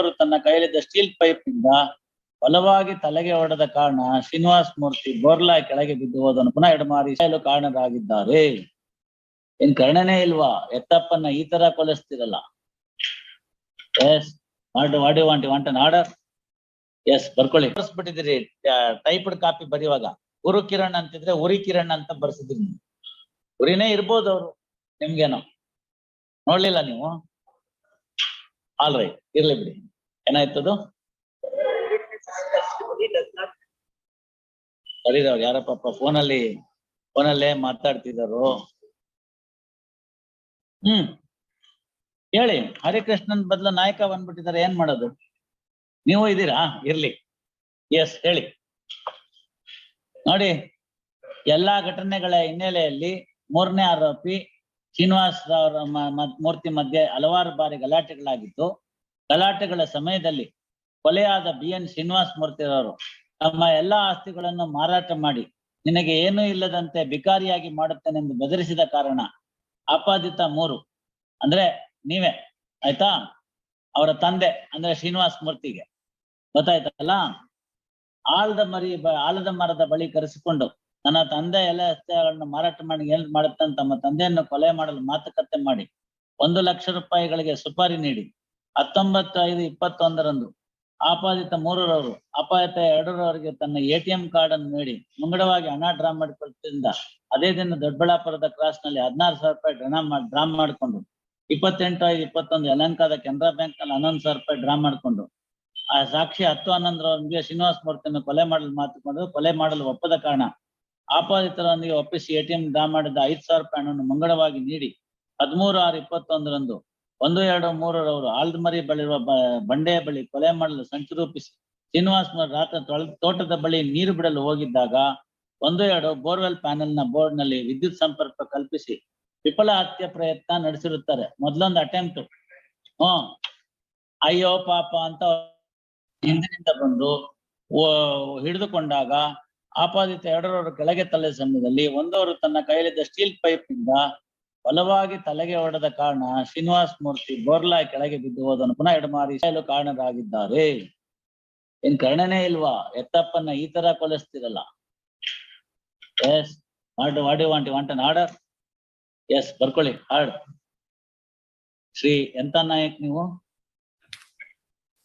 ಒಂದವರು ತನ್ನ ಕೈಯಲ್ಲಿದ್ದ ಸ್ಟೀಲ್ ಪೈಪ್ನಿಂದ ಬಲವಾಗಿ ತಲೆಗೆ ಹೊಡೆದ ಕಾರಣ ಶ್ರೀನಿವಾಸ್ ಮೂರ್ತಿ ಬೋರ್ಲಾ ಕೆಳಗೆ ಬಿದ್ದು ಹೋದನು ಪುನಃ ಎಡಮಾರಿ ಕಾರಣರಾಗಿದ್ದಾರೆ. ಏನ್ ಕರ್ಣನೇ ಇಲ್ವಾ? ಎತ್ತಪ್ಪನ್ನ ಈ ತರ ಕೊಲಿಸ್ತಿರಲ್ಲ. Yes what what you want order yes ಬರ್ಕೊಳ್ಳಿ. ಬರ್ಸ್ಬಿಟ್ಟಿದ್ರಿ ಟೈಪ್ಡ್ ಕಾಪಿ ಬರೆಯುವಾಗ. ಉರು ಕಿರಣ್ ಅಂತಿದ್ರೆ ಉರಿ ಕಿರಣ್ ಅಂತ ಬರ್ಸಿದ್ರಿ ನೀವು. ಉರಿನೇ ಇರ್ಬೋದು ಅವರು, ನಿಮ್ಗೇನೋ. ನೋಡ್ಲಿಲ್ಲ ನೀವು? ಆಲ್ ರೈಟ್ ಇರ್ಲಿ ಬಿಡಿ. ಏನಾಯ್ತದು? ಕರೀರವ್ರು ಯಾರಪ್ಪ ಫೋನಲ್ಲಿ, ಫೋನಲ್ಲೇ ಮಾತಾಡ್ತಿದ್ದಾರೋ ಹ್ಮ್. ಹೇಳಿ, ಹರಿಕೃಷ್ಣನ್ ಬದಲ ನಾಯಕ ಬಂದ್ಬಿಟ್ಟಿದ್ದಾರೆ ಏನ್ ಮಾಡೋದು? ನೀವು ಇದ್ದೀರಾ ಇರ್ಲಿ. ಎಸ್ ಹೇಳಿ. ನೋಡಿ, ಎಲ್ಲಾ ಘಟನೆಗಳ ಹಿನ್ನೆಲೆಯಲ್ಲಿ ಮೂರನೇ ಆರೋಪಿ ಶ್ರೀನಿವಾಸ್ ಮ- ಮೂರ್ತಿ ಮಧ್ಯೆ ಹಲವಾರು ಬಾರಿ ಗಲಾಟೆಗಳಾಗಿತ್ತು. ಗಲಾಟೆಗಳ ಸಮಯದಲ್ಲಿ ಕೊಲೆಯಾದ ಬಿ ಎನ್ ಶ್ರೀನಿವಾಸ್ ಮೂರ್ತಿರವರು ತಮ್ಮ ಎಲ್ಲಾ ಆಸ್ತಿಗಳನ್ನು ಮಾರಾಟ ಮಾಡಿ ನಿನಗೆ ಏನೂ ಇಲ್ಲದಂತೆ ಬಿಕಾರಿಯಾಗಿ ಮಾಡುತ್ತೇನೆಂದು ಬೆದರಿಸಿದ ಕಾರಣ ಆಪಾದಿತ ಮೂರು. ಅಂದ್ರೆ ನೀವೇ, ಆಯ್ತಾ? ಅವರ ತಂದೆ, ಅಂದ್ರೆ ಶ್ರೀನಿವಾಸ್ ಮೂರ್ತಿಗೆ. ಗೊತ್ತಾಯ್ತಲ್ಲ? ಆಲದ ಮರಿ ಆಲದ ಮರದ ಬಳಿ ಕರೆಸಿಕೊಂಡು ನನ್ನ ತಂದೆ ಎಲ್ಲ ಆಸ್ತಿಗಳನ್ನು ಮಾರಾಟ ಮಾಡಿ ಏನ್ ಮಾಡುತ್ತಾನೆ ತಮ್ಮ ತಂದೆಯನ್ನು ಕೊಲೆ ಮಾಡಲು ಮಾತುಕತೆ ಮಾಡಿ ಒಂದು ಲಕ್ಷ ರೂಪಾಯಿಗಳಿಗೆ ಸುಪಾರಿ ನೀಡಿ. ಹತ್ತೊಂಬತ್ತು ಐದು ಇಪ್ಪತ್ತೊಂದರಂದು ಆಪಾದಿತ ಮೂರರವರು, ಅಪಾಯಿತ ಎರಡರವರಿಗೆ ತನ್ನ ಎಟಿಎಂ ಕಾರ್ಡ್ ಅನ್ನು ನೀಡಿ ಮುಂಗಡವಾಗಿ ಹಣ ಡ್ರಾ ಮಾಡಿಕೊಳ್ತಿದ್ದ ಅದೇ ದಿನ ದೊಡ್ಡಬಳ್ಳಾಪುರದ ಕ್ರಾಸ್ನಲ್ಲಿ ಹದಿನಾರು ಸಾವಿರ ರೂಪಾಯಿ ಡ್ರಾ ಡ್ರಾ ಮಾಡಿಕೊಂಡು ಇಪ್ಪತ್ತೆಂಟು ಐದು ಇಪ್ಪತ್ತೊಂದು ಯಲಂಕಾದ ಕೆನರಾ ಬ್ಯಾಂಕ್ನಲ್ಲಿ ಹನ್ನೊಂದು ಸಾವಿರ ರೂಪಾಯಿ ಡ್ರಾ ಮಾಡಿಕೊಂಡು ಆ ಸಾಕ್ಷಿ ಹತ್ತು ಹನ್ನೊಂದರವರೆಗೆ ಶ್ರೀನಿವಾಸ ಮೂರ್ತಿಯನ್ನು ಕೊಲೆ ಮಾಡಲು ಮಾತುಕೊಂಡು ಕೊಲೆ ಮಾಡಲು ಒಪ್ಪದ ಕಾರಣ ಆಪಾದಿತರೊಂದಿಗೆ ಒಪ್ಪಿಸಿ ಎಟಿಎಂ ಡ್ರಾ ಮಾಡಿದ ಐದು ಸಾವಿರ ರೂಪಾಯಿ ಹಣವನ್ನು ಮುಂಗಡವಾಗಿ ನೀಡಿ ಹದಿಮೂರು ಆರು ಇಪ್ಪತ್ತೊಂದರಂದು ಒಂದು, ಎರಡು, ಮೂರರವರು ಆಲ್ದಮರಿ ಬಳಿರುವ ಬಂಡೆಯ ಬಳಿ ಕೊಲೆ ಮಾಡಲು ಸಂಚು ರೂಪಿಸಿ ಶ್ರೀನಿವಾಸ್ ರಾತ್ರಿ ತೋಟದ ಬಳಿ ನೀರು ಬಿಡಲು ಹೋಗಿದ್ದಾಗ ಒಂದು, ಎರಡು ಬೋರ್ವೆಲ್ ಪ್ಯಾನೆಲ್ನ ಬೋರ್ಡ್ನಲ್ಲಿ ವಿದ್ಯುತ್ ಸಂಪರ್ಕ ಕಲ್ಪಿಸಿ ವಿಫಲ ಹತ್ಯೆ ಪ್ರಯತ್ನ ನಡೆಸಿರುತ್ತಾರೆ. ಮೊದಲೊಂದು ಅಟೆಂಪ್ಟ್. ಹ್ಮ್ ಅಯ್ಯೋ, ಪಾಪ ಅಂತ ಹಿಂದಿನಿಂದ ಬಂದು ಹಿಡಿದುಕೊಂಡಾಗ ಆಪಾದಿತ ಎರಡರವರು ಕೆಳಗೆ ತಲೆ ಸಮಯದಲ್ಲಿ ಒಂದವರು ತನ್ನ ಕೈಯಲ್ಲಿದ್ದ ಸ್ಟೀಲ್ ಪೈಪ್ನಿಂದ ಬಲವಾಗಿ ತಲೆಗೆ ಹೊಡೆದ ಕಾರಣ ಶ್ರೀನಿವಾಸ್ ಮೂರ್ತಿ ಬೋರ್ಲಾ ಕೆಳಗೆ ಬಿದ್ದು ಹೋದನು. ಪುನಃ ಎಡಮಾರಿ ಸಾಯಲು ಕಾರಣರಾಗಿದ್ದಾರೆ. ಏನ್ ಕರ್ಣನೇ ಇಲ್ವಾ? ಎತ್ತಪ್ಪನ್ನ ಈ ತರ ಕೊಲಿಸ್ತಿರಲ್ಲ. Yes what what you want order yes ಬರ್ಕೊಳ್ಳಿ, ಹಾಡ್. ಶ್ರೀ ಎಂತ ನಾಯಕ್ ನೀವು?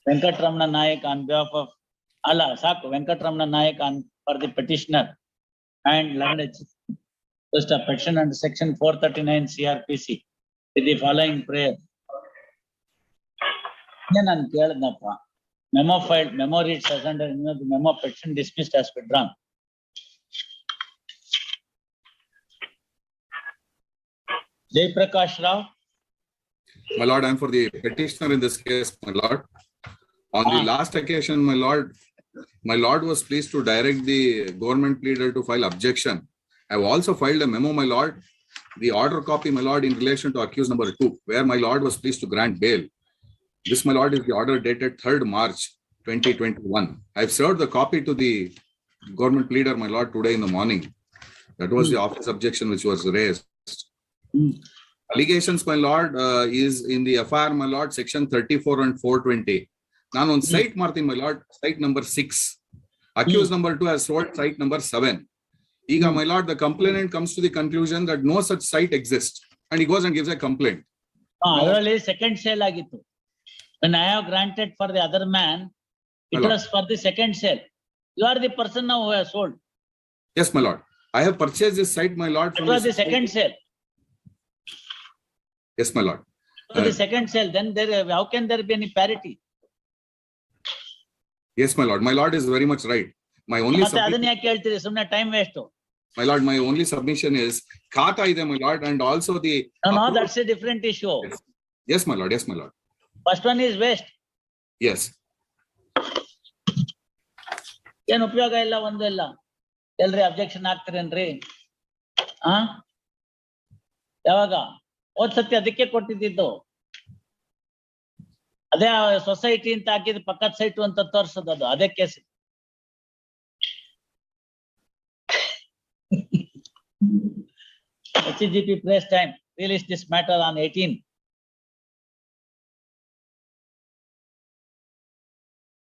Venkataramana Nayak on behalf of ಅಲ್ಲ ಸಾಕು, Venkataramana Nayak on for the petitioner and land just a petition under section four thirty-nine CRPC with the following prayer. ನಾನು ಕೇಳಿದ್ನಪ್ಪ memo file memo reads as under memo petition dismissed as withdrawn. Jay Prakash Rao, My lord, I am for the petitioner in this case, my lord. On the Ah. last occasion, my lord, my lord was pleased to direct the government pleader to file objection. I have also filed a memo, my lord, the order copy, my lord, in relation to accused number two, where my lord was pleased to grant bail. This, my lord, is the order dated third March twenty twenty-one. I have served the copy to the government pleader, my lord, today in the morning. That was the office objection which was raised. Hmm. Allegations, my lord, uh, is in the FIR, my lord, section thirty-four and four twenty. ನಾನು ಒಂದು site ಮಾಡ್ತೀನಿ my lord site number six accused number two has sold site number seven ಈಗ my lord the complainant comes to the conclusion that no such site exist and he goes and gives a complaint ಹಾ, ಅದರಲ್ಲಿ second sale ಆಗಿತ್ತು. When I have granted for the other man, it Hello. was for the second sale. You are the person now who has sold. Yes my lord I have purchase this site my lord It was the second sale. Yes my lord It was the second sale, then there, how can there be any parity? Yes my lord my lord is very much right my only ಮತ್ತೆ ಅದನ್ನ ಯಾಕೆ ಹೇಳ್ತೀರಿ ಸುಮ್ನೆ time waste my lord my only submission is ಖಾತಾ ಇದೆ my lord and also the No, no, that's a different issue. Yes my lord yes my lord First one is waste. Yes ಏನ್ ಉಪಯೋಗ ಇಲ್ಲ ಒಂದು ಇಲ್ಲ. ಎಲ್ರಿ ಅಬ್ಜೆಕ್ಷನ್ ಹಾಕ್ತಿರೇನ್ರಿ? ಆ? ಯಾವಾಗ? ಹೋದ್ ಸತಿ ಅದಕ್ಕೆ ಕೊಟ್ಟಿದ್ದು. ಅದೇ ಸೊಸೈಟಿ ಅಂತ ಹಾಕಿದ್ ಪಕ್ಕದ ಸೈಟು ಅಂತ ತೋರ್ಸೋದು ಅದು ಅದೇ case. HGP press time released this matter on eighteen